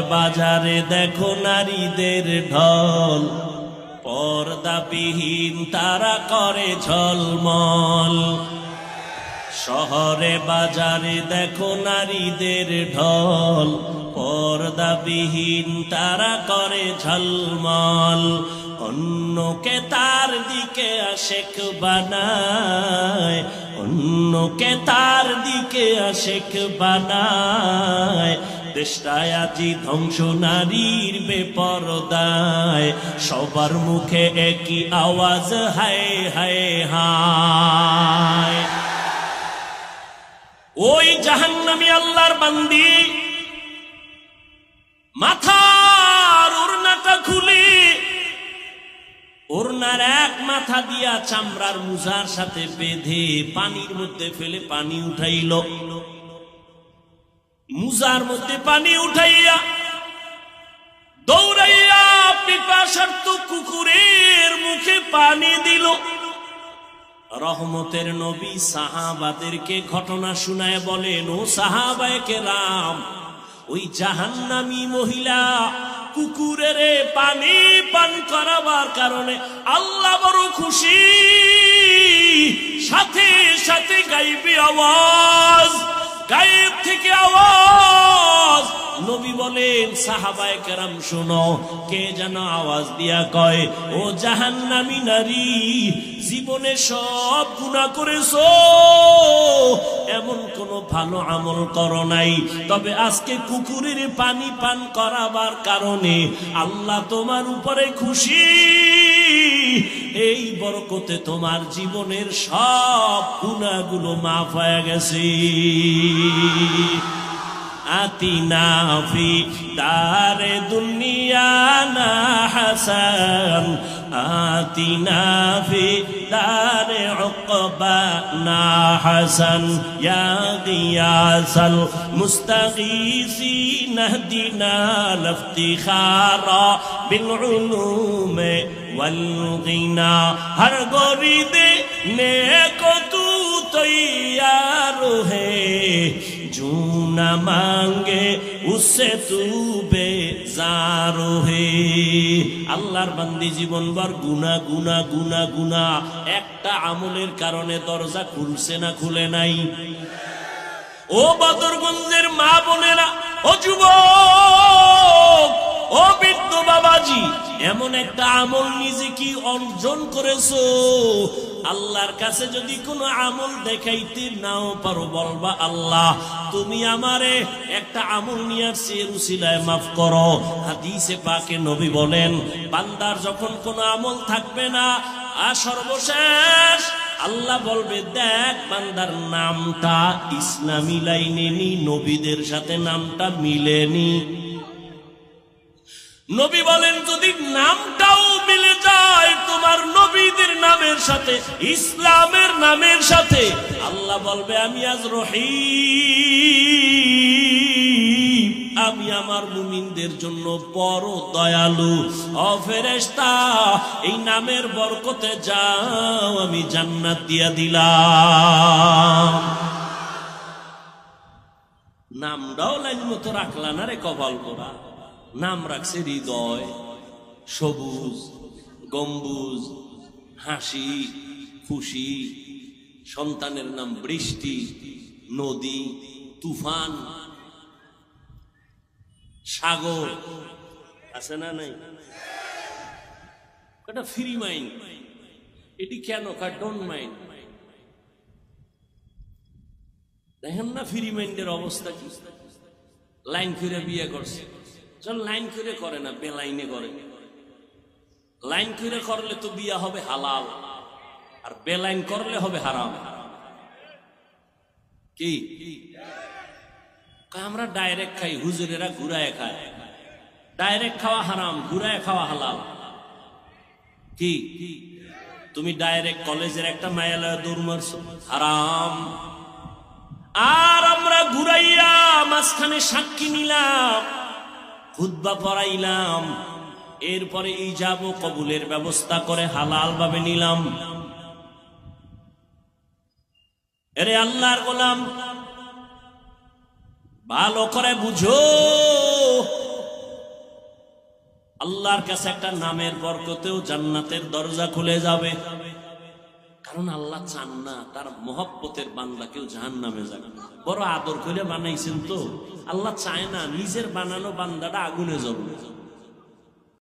বাজারে দেখো নারীদের ঢল। পর্দাবিহীন তারা করে ঝলমল। শহরে বাজারে দেখো নারীদের ঢল। পর্দাবিহীন তারা করে ঝলমল। অন্যকে তার দিকে আশেক বানায়। অন্যকে তার দিকে আশেক বানায়। দেশটায় আজি ধ্বংস নারীর বেপরদায়। সবার মুখে একই আওয়াজ, হায় হায় হায়। ওই জাহান্নামি আল্লাহর বান্দি, মাথার এক মাথা দিয়া চামড়ার মুজার সাথে বেঁধে পানির মধ্যে ফেলে পানি উঠাইল। মুজার মধ্যে পানি উঠাইয়া দৌড়াইয়া পিপাসার্থ কুকুরের মুখে পানি দিল। রহমতের নবী সাহাবাদেরকে ঘটনা শুনায় বলেন, ও সাহাবায়কে রাম ওই জাহান্নামী মহিলা কুকুরের পানি পান করাবার কারণে আল্লাহ বড় খুশি। সাথে সাথে গাইবি আওয়াজ। গায়েব থেকে আওয়াজ। নবী বলেন, সাহাবায় কেরাম, শোনো, কে যেন আওয়াজ দিয়া কয়, ও জাহান্নামী নারী, জীবনে সব গুণা করেছ। এমন কোন ভালো আমল করো নাই। তবে আজকে কুকুরের পানি পান করাবার কারণে আল্লাহ তোমার উপরে খুশি। এই বরকতে তোমার জীবনের সব গুণাগুলো মাফ হয়ে গেছে। আতি নাফি তারে দুনিয়া না হাসান। আতিনা ফি তারে উকবা না হাসান। ইয়া গিয়াসাল মুস্তাগীসি নাহদিনা লাফতিখারা বিল উলুমে ওয়ালগিনা হর گوری دے نیکو تو تیار ہے۔ جو বেজার হে আল্লাহর বান্দি জীবনবার গুনা গুনা গুনা গুনা একটা আমলের কারণে দরজা খুলছে না, খুলে নাই। ও বদরগঞ্জের মা বোনেরা, ও যুবক! আমল নিজে কি অর্জন করেছ? আল্লাহর কাছে যদি কোনো আমল দেখাইতে নাও পারো, বলবা, আল্লাহ, তুমি আমারে একটা আমল নিয়ে আসছি, এর উসিলায় মাফ করো। হাদিসে পাকে নবী বলেন, বান্দার যখন কোনো আমল থাকবে না আর সর্বশেষ আল্লাহ বলবে, দেখ বান্দার নামটা ইসলামী লাইনে নি, নবীদের সাথে নামটা মিলেনি নবী বলেন, যদি নামটাও মিলে যায় তোমার নবীদের নামের সাথে, ইসলামের নামের সাথে, আল্লাহ বলবে, আমি আজ রহি আমি আমার মুমিনদের জন্য বড় দয়ালু অফেরেস্তা এই নামের বরকতে যাও, আমি জান্নাত দিয়া দিলাম। নামটাও লাইন মতো রাখলা না রে কপাল করা নাম রাখছে হৃদয়। সবুজ, গম্বুজ, হাসি, খুশি। সন্তানের নাম বৃষ্টি, নদী, তুফান। সাগর। আছে না নাই? এটা ফ্রি মাইন্ড এটি কেন? কার ডোন্ট মাইন্ড দেখেন না ফ্রি মাইন্ডের অবস্থা কি? লাইন ফিরে বিয়ে করছে। লাইন করে করে না বেলাইনে করে। লাইন করে করলে তো বিয়া হবে হালাল, আর বেলাইন করলে হবে হারাম। কি? আমরা ডাইরেক্ট খাই, হুজুরেরা ঘুরায় খায়। ডাইরেক্ট খাওয়া হারাম, ঘুরায় খাওয়া হালাল। কি? তুমি ডাইরেক্ট কলেজের একটা মায়ালয় দৌড় মারছো, হারাম। আর আমরা ঘুরাইয়া মাঝখানে সাক্ষী নিলাম খুদ্া পড়াইলাম। এরপরে এই যাব কবুলের ব্যবস্থা করে হালাল ভাবে নিলাম। এরে আল্লাহর গোলাম, ভালো করে বুঝো। আল্লাহর কাছে একটা নামের বরকতেও জান্নাতের দরজা খুলে যাবে। কারণ আল্লাহ চান না তার মহব্বতের বান্দা কেউ জাহান নামে যাক বড় আদর করে বানাইছেন তো। আল্লাহ চায় না নিজের বানানো বান্দাটা আগুনে জ্বলবে।